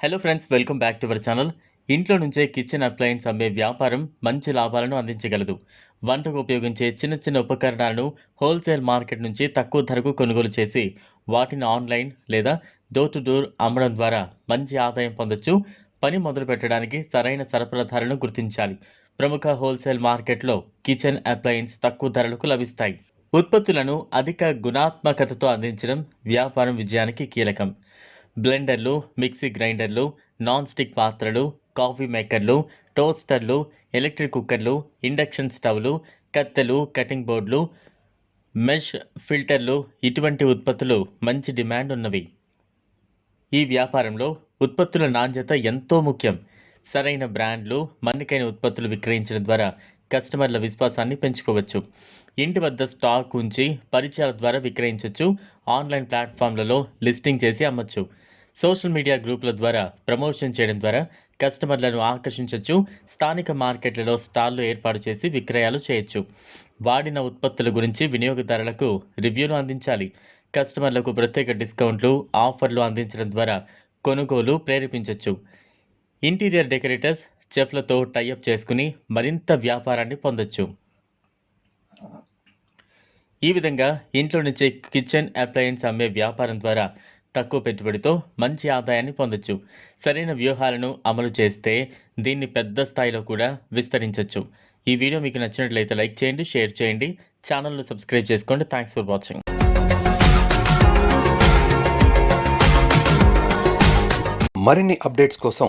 Hello friends welcome back to our channel ఇంట్లో నుంచే kitchen appliances అమ్మే వ్యాపారం మంచి లాభాలను అందించగలదు. వంటకు ఉపయోగించే చిన్న చిన్న ఉపకరణాలను హోల్సేల్ మార్కెట్ నుంచి తక్కువ ధరకు కొనుగోలు చేసి వాటిని ఆన్లైన్ లేదా డోర్ టు డోర్ అమ్మడం ద్వారా మంచి ఆదాయం పొందొచ్చు. పని మొదలు పెట్టడానికి సరైన సరఫరాదారులను గుర్తించాలి. ప్రముఖ హోల్సేల్ మార్కెట్లో కిచెన్ అప్లయన్స్ తక్కువ ధరలకు లభిస్తాయి. ఉత్పత్తులను అధిక గుణాత్మకతతో అందించడం వ్యాపారం విజయానికి కీలకం. బ్లెండర్లు మిక్సీ గ్రైండర్లు నాన్ స్టిక్ పాత్రలు కాఫీ మేకర్లు టోస్టర్లు ఎలక్ట్రిక్ కుక్కర్లు ఇండక్షన్ స్టవ్లు కత్తెలు కటింగ్ బోర్డులు మెష్ ఫిల్టర్లు ఇటువంటి ఉత్పత్తులు మంచి డిమాండ్ ఉన్నవి. ఈ వ్యాపారంలో ఉత్పత్తుల నాణ్యత ఎంతో ముఖ్యం. సరైన బ్రాండ్లు మన్నికైన ఉత్పత్తులు విక్రయించడం ద్వారా కస్టమర్ల విశ్వాసాన్ని పెంచుకోవచ్చు. ఇంటి వద్ద స్టాక్ ఉంచి పరిచయాల ద్వారా విక్రయించవచ్చు ఆన్లైన్ ప్లాట్ఫామ్లలో లిస్టింగ్ చేసి అమ్మచ్చు. సోషల్ మీడియా గ్రూపుల ద్వారా ప్రమోషన్ చేయడం ద్వారా కస్టమర్లను ఆకర్షించవచ్చు స్థానిక మార్కెట్లలో స్టాల్లు ఏర్పాటు చేసి విక్రయాలు చేయొచ్చు. వాడిన ఉత్పత్తుల గురించి వినియోగదారులకు రివ్యూలు అందించాలి. కస్టమర్లకు ప్రత్యేక డిస్కౌంట్లు ఆఫర్లు అందించడం ద్వారా కొనుగోలు ప్రేరేపించవచ్చు ఇంటీరియర్ డెకరేటర్స్ చెఫ్లతో టైఅప్ చేసుకుని మరింత వ్యాపారాన్ని పొందొచ్చు. ఈ విధంగా ఇంట్లో నుంచే కిచెన్ అప్లయన్స్ అమ్మే వ్యాపారం ద్వారా తక్కువ పెట్టుబడితో మంచి ఆదాయాన్ని పొందొచ్చు. సరైన వ్యూహాలను అమలు చేస్తే దీన్ని పెద్ద స్థాయిలో కూడా విస్తరించవచ్చు ఈ వీడియో మీకు నచ్చినట్లయితే లైక్ చేయండి షేర్ చేయండి. ఛానల్ను సబ్స్క్రైబ్ చేసుకోండి. థ్యాంక్స్ ఫర్ వాచింగ్ మరిన్ని అప్డేట్స్ కోసం